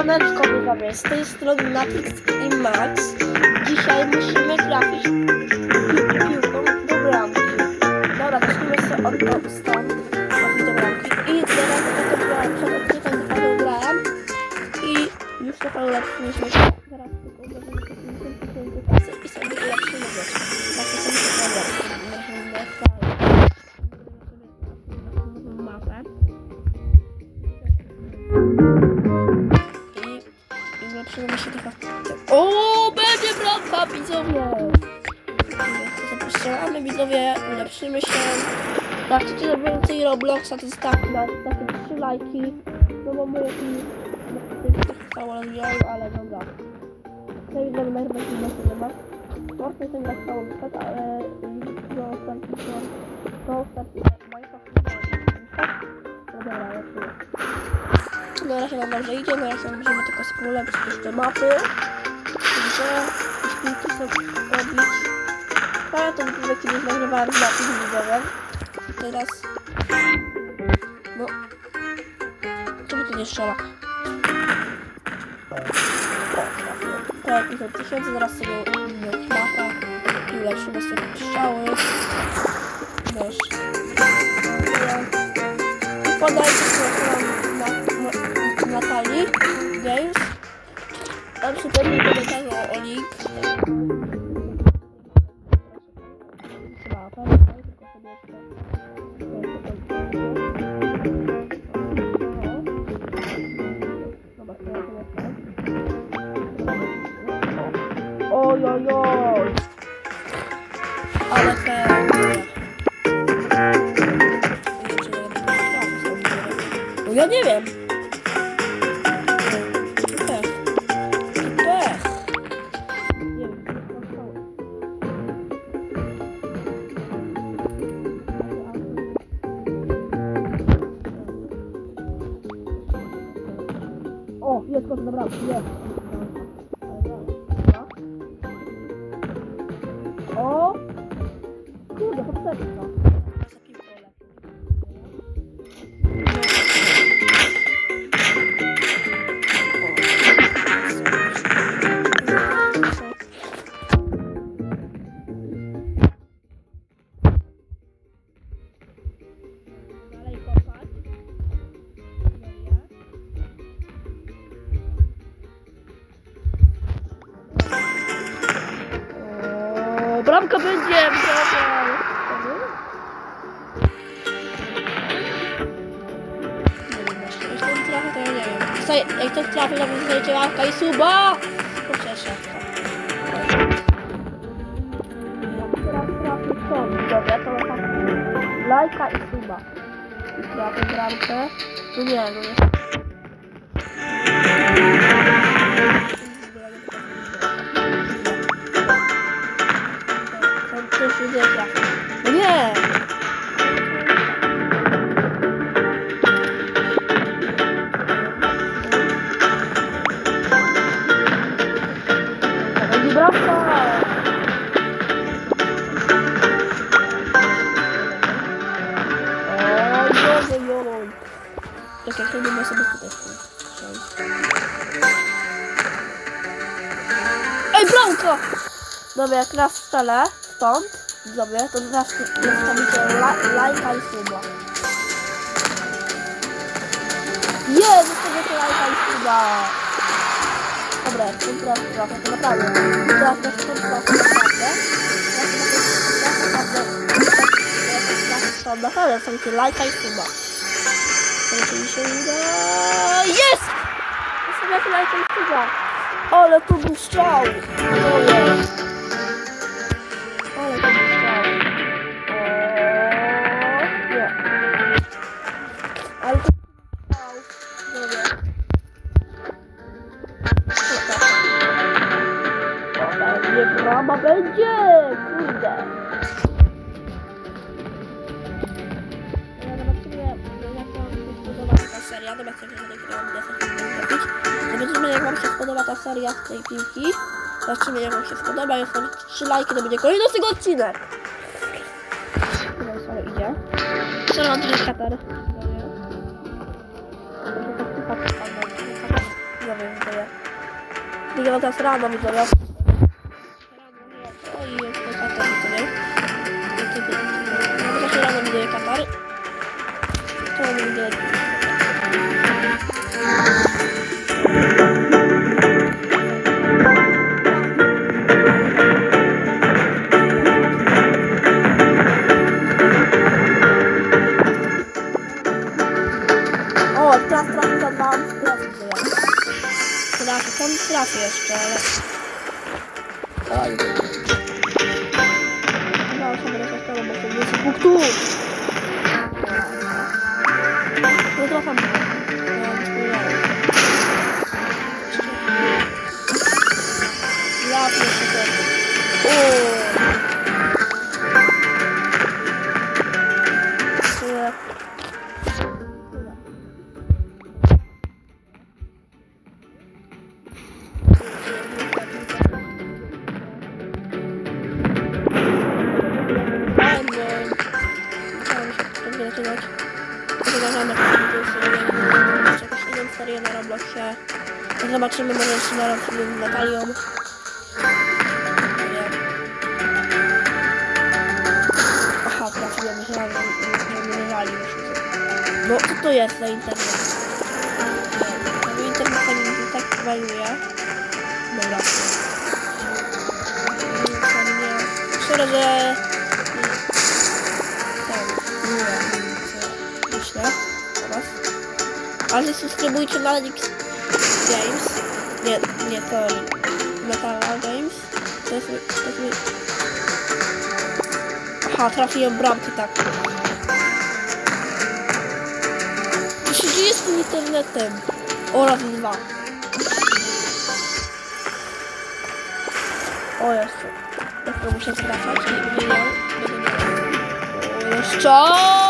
Siemaneczko widzowie, z tej strony Natix i Max. Dzisiaj musimy trafić pi- piłką do bramki. Dobra, zacznijmy sobie od od stąd, do bramki. I teraz to grałem, przed odcinkiem trochę grałem i już trochę ulepszyliśmy się. Zaraz tylko zrobimy 50 tysięcy kasy i sobie ulepszymy rzeczy. Co mi się podoba. Mapę. I, i zobaczymy się taka... O, będzie bramka, widzowie! Zapraszamy, widzowie, ulepszymy się. Jak chcecie więcej Robloxa, to zostawcie na takie trzy lajki. No bo my jakieś stało rozwijają, ale dobra. Ja widzę, że najpierw się nie ma. Można ten grać całą wypad, ale do ostatniego, do ostatniego Na razie nam dobrze idzie, na razie możemy tylko spróbować jeszcze mapy. Gdzie piłki są robić. Ja to widzę, kiedyś nagrywałem z mapy widzowe. Teraz... No... Czemu to nie strzela? Tak, 50 tysięcy, zaraz sobie umieć mapę i ulepszymy sobie strzały. I podajcie sobie na, na, Natalii Games. Tam będzie kazał o link. Chyba? Tylko sobie. Oj, oj, oj. Ale pewnie. No ja nie wiem. Jest proszę, dobra, jest. O, bramka będzie! To. Słuchaj, Jak ktoś trafi, to zostajecie łapka i suba! Pocieszę. Teraz trafi to, widzowie, to tak lajka i suba. Trafię bramkę. No nie, no nie. To będzie bramka! Oj, Boże, joloj. Tak jak to nie ma sobie tutaj strzelić. Ej, bramka! Dobra, jak raz strzelę stąd, dobra, to teraz zostawicie la, lajka i suba. Jest, zostawicie lajka i suba. To teraz trafię, to naprawdę. Teraz jak to trafię, naprawdę. To naprawdę zostawicie lajka i suba. Mi się uda. Jest! Zostawiacie lajka i suba. Ale to był strzał! To jest. Spodoba ta seria z tej piłki. Zobaczymy, jak wam się spodoba. Jak wam 3 lajki, to będzie kolejny z tego odcinek. Dobra, sorry, idzie. Co mam tutaj katar? Dobra. Dobra, tak, tak, tak, tak, tak. Dobra, Wygrał teraz rano, widzowie. Rano, nie, o i jest to Katar, widzowie. No, to rano widzowie Katar. To mamy widzowie. Trafię serię na Robloxie. Zobaczymy może jeszcze na film z Natalią. Aha, trafiłem już razem, nie wyrali No co to jest za internet? Nie, tego internetu mi tak wariuje. Dobra. Sorry, że... Ale subskrybujcie na Nix Games. Nie, nie, to Metala Games. To jest, to jest mój... Aha, trafiłem bramkę, tak. Co się dzieje z tym internetem? Oraz dwa. O, jeszcze. Jeszcze muszę wracać nie miał. O, jeszcze!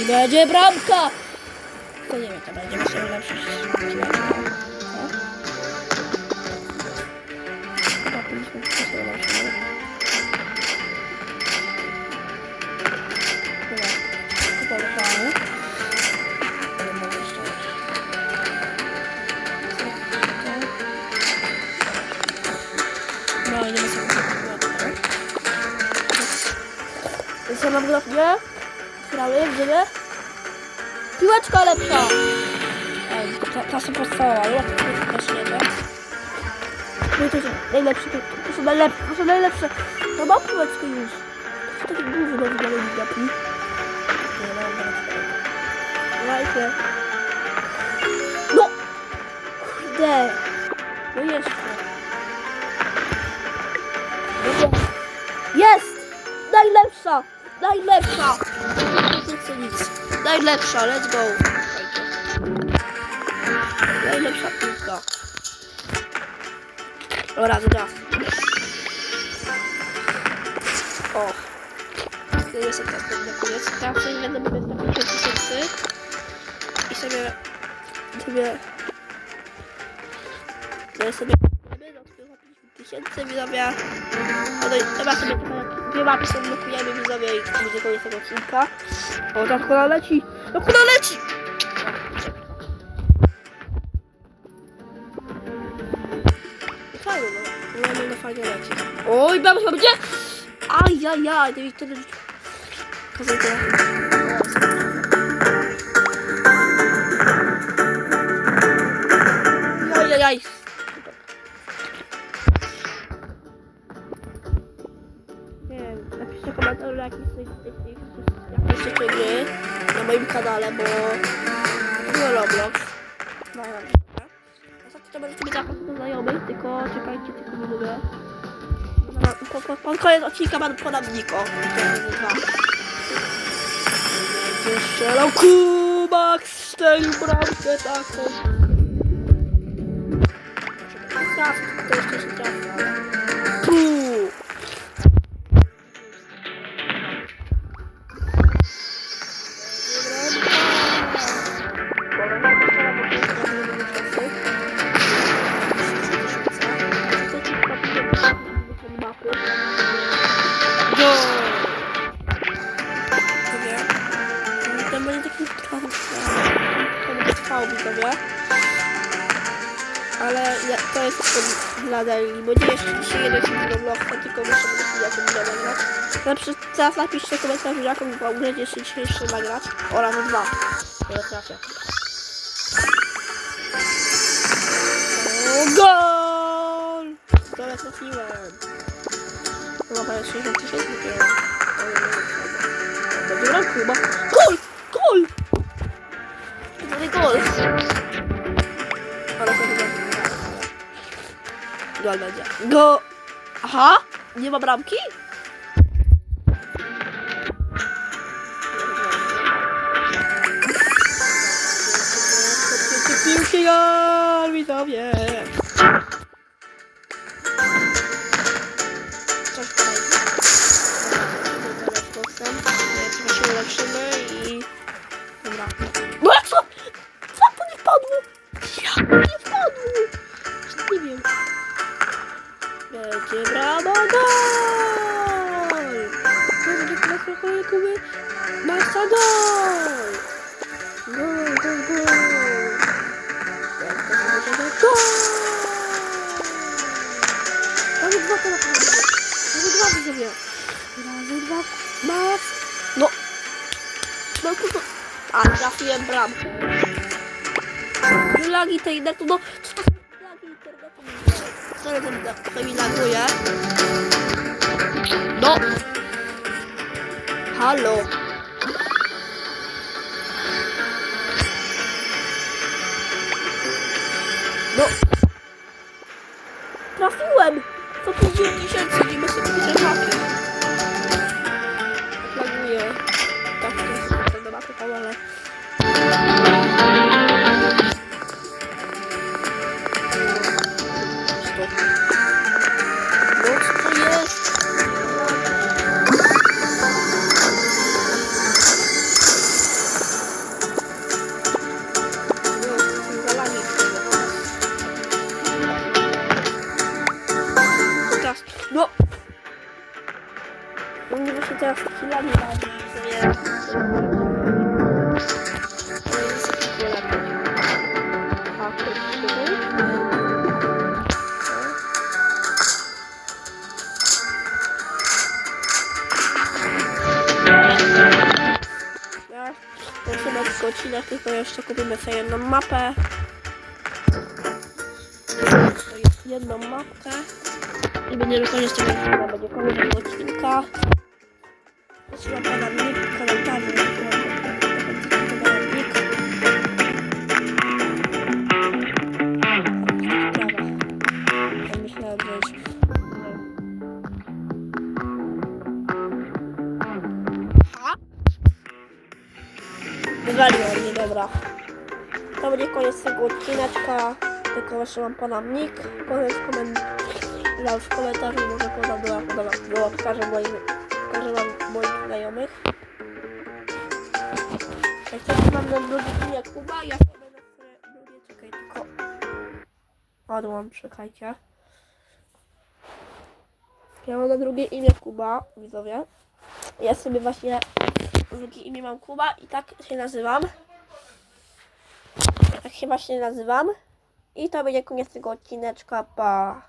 I będzie bramka! To nie wiem, to będzie jeszcze raz. No nie ma sobie kupować. Co mam grafie? Sprawy, gdzie? Piłeczka lepsza! Ej, ta, ta są podstawowa, to jest też nie, tak? No to są najlepsze, to, to są najlepsze, to są najlepsze. No mam piłeczkę już. To są takie gówno w ogóle mi gapi. Nie, no, mam Dajcie. No! Kurde! No jeszcze. No. Jest! Najlepsza! Najlepsza! Nie chcę nic. Najlepsza, let's go. Najlepsza piłka. Dobra, dobra. O. To jest teraz na koniec. Teraz sobie będę mówić na 5 tysięcy. I sobie... sobie... No i sobie... Do tego 50 tysięcy widzowie. No chyba sobie sobie blokujemy widzowie i będzie koniec tego odcinka. O, ta kola leci! No kola leci! Fajnie, no. No, no, fajnie leci. Oj, chyba będzie! Ajajaj, to jest tyle... Pozycja. Ajajaj. Podam Niko. Będzie strzelał Kubak, strzelił bramkę taką. Trafi, to jeszcze się trafi, ale... jest tylko dla daily, bo nie jeszcze dzisiaj jeden film do vlogsa, tylko muszę myśleć jak będę nagrać. Na przykład teraz napiszcie komentarz, jaką ogóle jeszcze dzisiaj jeszcze nagrać. Oraz dwa. Nie trafię. Gol! Dole trafiłem. No chyba jest 60 tysięcy dopiero. Bramka chyba. Gol! Gol! Dobry gol! Gol będzie. Go! Aha! Nie ma bramki? Piłki widzowie! Maxa gol! Gol, gol, gol! To gol! Mamy dwa telefony. Mamy dwa widzowie. Razy dwa. Max. No. No to to. A, trafiłem bramkę. No lagi tej internetu, no. Co to są lagi internetu? Sorry, to, to mi laguje. No. Halo. Odcinek, tylko jeszcze kupimy sobie jedną mapę. Jedną mapkę. I będziemy koniec tego odcinka, będzie koniec tego odcinka. Proszę poradnik, komentarze, jeszcze mam pana nick. Koniec komentarz w komentarzu może poda była podoba. Było pokażę moim, pokażę wam moich znajomych. Jak teraz mam na drugie imię Kuba, ja sobie będę drugie, czekaj, tylko odłam, czekajcie. Ja mam na drugie imię Kuba, widzowie. Ja sobie właśnie drugie imię mam Kuba i tak się nazywam. Tak się właśnie nazywam. I to będzie koniec tego odcineczka. Pa!